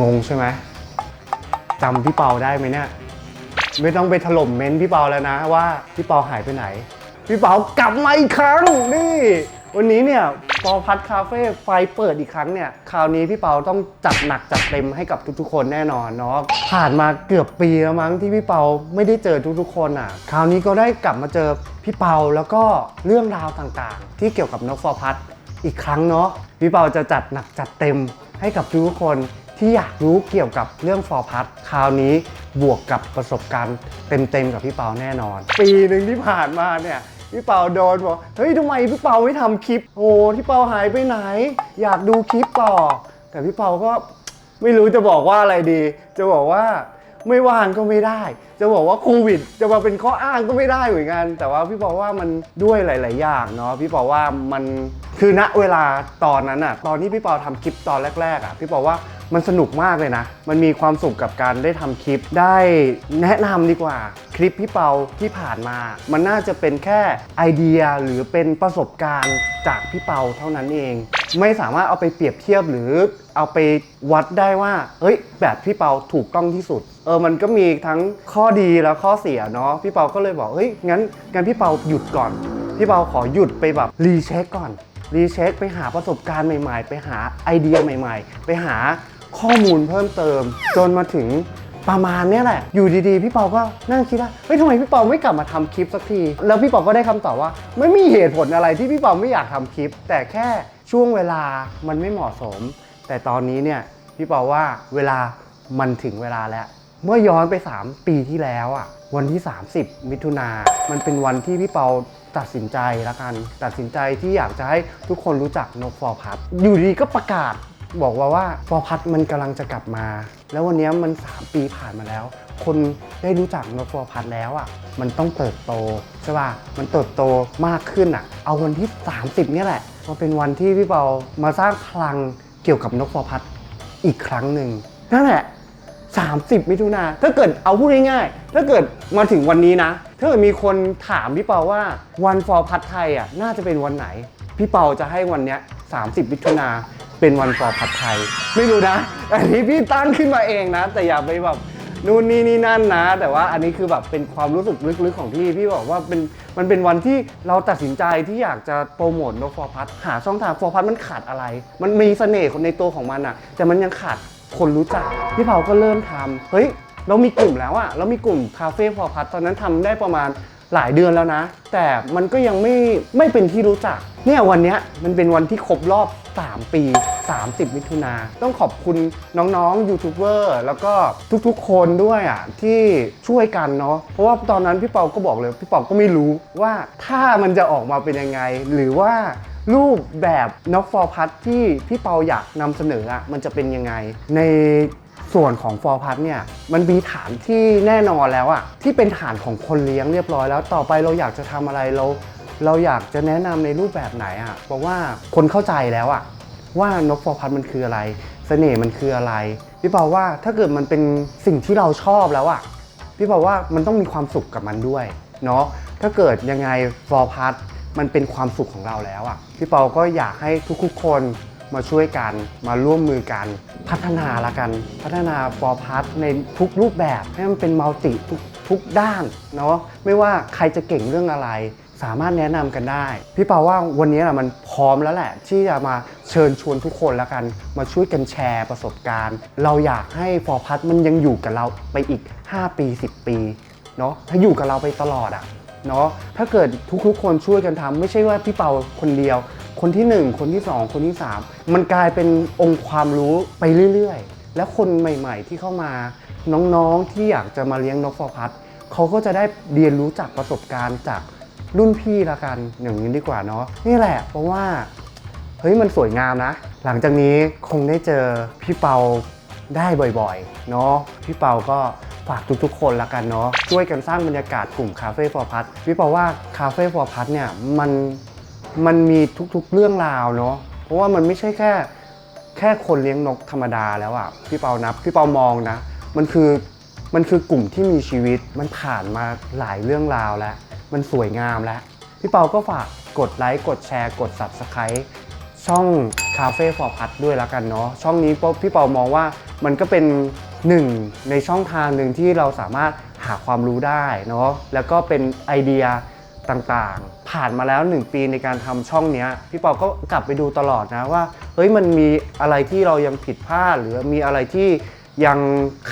งงใช่ไหมจำพี่เปาได้ไหมเนี่ย ไม่ต้องไปถล่มเม้นพี่เปาแล้วนะว่าพี่เปาหายไปไหน พี่เปากลับมาอีกครั้งนี่ วันนี้เนี่ยปอพัดคาเฟ่ไฟเปิดอีกครั้งเนี่ย คราวนี้พี่เปาต้องจัดหนักจัดเต็มให้กับทุกๆ คนแน่นอนเนาะผ่านมาเกือบปีแล้วมั้งที่พี่เปาไม่ได้เจอทุกๆ คนอะ คราวนี้ก็ได้กลับมาเจอพี่เปาแล้วก็เรื่องราวต่างๆ ที่เกี่ยวกับนกฟอร์พัดอีกครั้งเนาะพี่เปาจะจัดหนักจัดเต็มให้กับทุกๆคน ที่อยากรู้เกี่ยวกับเรื่องฟอร์พัทคราวนี้บวกกับประสบการณ์เต็มๆกับพี่เปาแน่นอน ปีหนึ่งที่ผ่านมาเนี่ยพี่เปาโดนบอกเฮ้ยทำไมพี่เปาไม่ทำคลิป โอ้พี่เปาหายไปไหน อยากดูคลิปต่อ แต่พี่เปาก็ไม่รู้จะบอกว่าอะไรดี จะบอกว่า ไม่ว่างก็ไม่ได้ จะบอกว่าโควิด จะมาเป็นข้ออ้างก็ไม่ได้เหมือนกัน แต่ว่าพี่บอกว่ามันด้วยหลาย ๆ อย่างเนาะพี่บอกว่ามันคือณเวลาตอนนั้นอะตอนที่พี่เปาทำคลิปตอนแรก ๆอะพี่บอกว่ามันสนุกมากเลยนะ มันมีความสุขกับการได้ทำคลิป ได้แนะนำดีกว่า คลิปพี่เปาที่ผ่านมา มันน่าจะเป็นแค่ไอเดียหรือเป็นประสบการณ์จากพี่เปาเท่านั้นเอง ไม่สามารถเอาไปเปรียบเทียบหรือเอาไปวัดได้ว่า เฮ้ย แบบพี่เปาถูกต้องที่สุด เออ มันก็มีทั้งข้อดีและข้อเสียเนาะ พี่เปาก็เลยบอก เฮ้ย งั้น งั้นพี่เปาหยุดก่อน พี่เปาขอหยุดไปแบบรีเช็คก่อน รีเช็คไปหาประสบการณ์ใหม่ ๆ ไปหาไอเดียใหม่ ๆ ไปหาข้อมูลเพิ่มเติม จนมาถึงประมาณนี้แหละ อยู่ดีๆ พี่เปาก็นั่งคิดว่า เฮ้ยทำไมพี่เปาไม่กลับมาทำคลิปสักที แล้วพี่เปาก็ได้คำตอบว่า ไม่มีเหตุผลอะไรที่พี่เปาไม่อยากทำคลิป แต่แค่ ช่วงเวลามันไม่เหมาะสม แต่ตอนนี้เนี่ยพี่เปาว่าเวลามันถึงเวลาแล้ว เมื่อย้อนไป 3 ปีที่แล้วอะวันที่ 30 มิถุนา มันเป็นวันที่พี่เปาตัดสินใจละกัน ตัดสินใจที่อยากจะให้ทุกคนรู้จักนกฟอร์พัอยู่ดีก็ประกาศ บอกว่าว่าฟอพัดมันกำลังจะกลับมา แล้ววันนี้มัน 3 ปีผ่านมาแล้ว คนได้รู้จักนกฟอพัดแล้วอะมันต้องเติบโตใช่ป่ะมันเติบโตมากขึ้นอะ เอาวันที่ 30เนี่ยแหละมาเป็นวันที่พี่เปามาสร้างพลังเกี่ยวกับนกฟอพัดอีกครั้งหนึ่งนั่นแหละ 30 มิถุนาถ้าเกิดเอาพูดง่ายๆถ้าเกิดมาถึงวันนี้นะถ้าเกิดมีคนถามพี่เปาว่าวันฟอร์พัดไทยอะน่าจะเป็นวันไหน พี่เปาจะให้วันเนี้ย30 มิถุนา เป็นวันฟอร์พัดไทย ไม่รู้นะ อันนี้พี่ตั้งขึ้นมาเองนะ แต่อย่าไปแบบนู่นนี่นี่นั่นนะ แต่ว่าอันนี้คือแบบเป็นความรู้สึกลึกๆของพี่พี่บอกว่าเป็นมันเป็นวันที่เราตัดสินใจที่อยากจะโปรโมทโนฟอร์พัดหาช่องทางฟอร์พัดมันขาดอะไร มันมีเสน่ห์ในตัวของมันอะแต่มันยังขาดคนรู้จักพี่เผาก็เริ่มทำเฮ้ย เรามีกลุ่มแล้วอะเรามีกลุ่มคาเฟ่พอร์พัดตอนนั้นทำได้ประมาณ หลายเดือนแล้วนะ แต่มันก็ยังไม่ไม่เป็นที่รู้จัก เนี่ยวันเนี้ยมันเป็นวันที่ครบรอบ 3 ปี 30 มิถุนาต้องขอบคุณน้องๆยูทูบเบอร์แล้วก็ทุกๆคนด้วยอะที่ช่วยกันเนาะเพราะว่าตอนนั้นพี่เปาก็บอกเลย พี่เปาก็ไม่รู้ว่าถ้ามันจะออกมาเป็นยังไง หรือว่ารูปแบบน็อกฟอร์พัดที่พี่เปาอยากนำเสนออะมันจะเป็นยังไง ใน ส่วนของฟอร์พัดเนี่ยมันมีฐานที่แน่นอนแล้วอะที่เป็นฐานของคนเลี้ยงเรียบร้อยแล้วต่อไปเราอยากจะทำอะไรเราเราอยากจะแนะนำในรูปแบบไหนอะเพราะว่าคนเข้าใจแล้วอะว่านกฟอร์พัดมันคืออะไรเสน่ห์มันคืออะไรพี่เปาว่าถ้าเกิดมันเป็นสิ่งที่เราชอบแล้วอะพี่บอกว่ามันต้องมีความสุขกับมันด้วยเนาะถ้าเกิดยังไงฟอร์พัทมันเป็นความสุขของเราแล้วอะ่ะพี่เปาก็อยากให้ทุกๆคน มาช่วยกัน มาร่วมมือกัน พัฒนาละกัน พัฒนาฟอร์พัทในทุกรูปแบบให้มันเป็นมัลติทุกทุกด้านเนาะไม่ว่าใครจะเก่งเรื่องอะไร สามารถแนะนำกันได้ พี่เปาว่าวันนี้นะมันพร้อมแล้วแหละ ที่จะมาเชิญชวนทุกคนแล้วกัน มาช่วยกันแชร์ประสบการณ์ เราอยากให้ฟอร์พัทมันยังอยู่กับเราไปอีก 5 ปี 10 ปีเนาะถ้าอยู่กับเราไปตลอดอะเนาะถ้าเกิดทุกๆคนช่วยกันทำไม่ใช่ว่าพี่เปาคนเดียว คนที่ 1 คนที่ 2 คนที่ 3 มันกลายเป็นองค์ความรู้ไปเรื่อยๆ แล้วคนใหม่ๆที่เข้ามาน้องๆที่อยากจะมาเลี้ยงนกฟอร์พัทเขาก็จะได้เรียนรู้จากประสบการณ์จากรุ่นพี่ละกันอย่างนี้ดีกว่าเนาะนี่แหละเพราะว่าเฮ้ยมันสวยงามนะ หลังจากนี้คงได้เจอพี่เปาได้บ่อยๆ เนาะพี่เปาก็ฝากทุกๆ คนละกันเนาะช่วยกันสร้างบรรยากาศกลุ่มคาเฟ่ฟอร์พัทพี่เปาว่าคาเฟ่ฟอร์พัทเนี่ยมัน มันมีทุกๆเรื่องราวเนาะเพราะว่ามันไม่ใช่แค่แค่คนเลี้ยงนกธรรมดาแล้วอะพี่เปานับพี่เปามองนะ มันคือมันคือกลุ่มที่มีชีวิตมันผ่านมาหลายเรื่องราวแล้ว มันสวยงามแล้ว พี่เปาก็ฝากกดไลค์กดแชร์ กด Subscribe ช่องคาเฟ่ฟอร์พัดด้วยแล้วกันเนาะช่องนี้ปุ๊บพี่เปามองว่ามันก็เป็นหนึ่งในช่องทางหนึ่งที่เราสามารถหาความรู้ได้เนาะแล้วก็เป็นไอเดียต่างๆ ผ่านมาแล้ว 1 ปีในการทำช่องเนี้ยพี่เปาก็กลับไปดูตลอดนะว่าเฮ้ยมันมีอะไรที่เรายังผิดพลาดหรือมีอะไรที่ยัง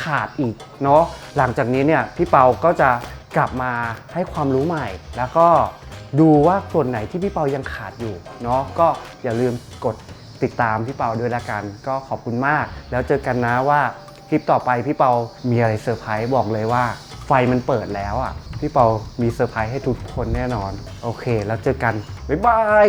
ขาดอีกเนาะหลังจากนี้เนี่ยพี่เปาก็จะกลับมาให้ความรู้ใหม่ แล้วก็ดูว่าส่วนไหนที่พี่เปายังขาดอยู่เนาะก็อย่าลืมกดติดตามพี่เปาด้วยละกัน ก็ขอบคุณมาก แล้วเจอกันนะว่าคลิปต่อไปพี่เปามีอะไรเซอร์ไพรส์บอกเลยว่า ไฟมันเปิดแล้วอะ พี่เปามีเซอร์ไพรส์ให้ทุกคนแน่นอน โอเค แล้วเจอกัน บ๊ายบาย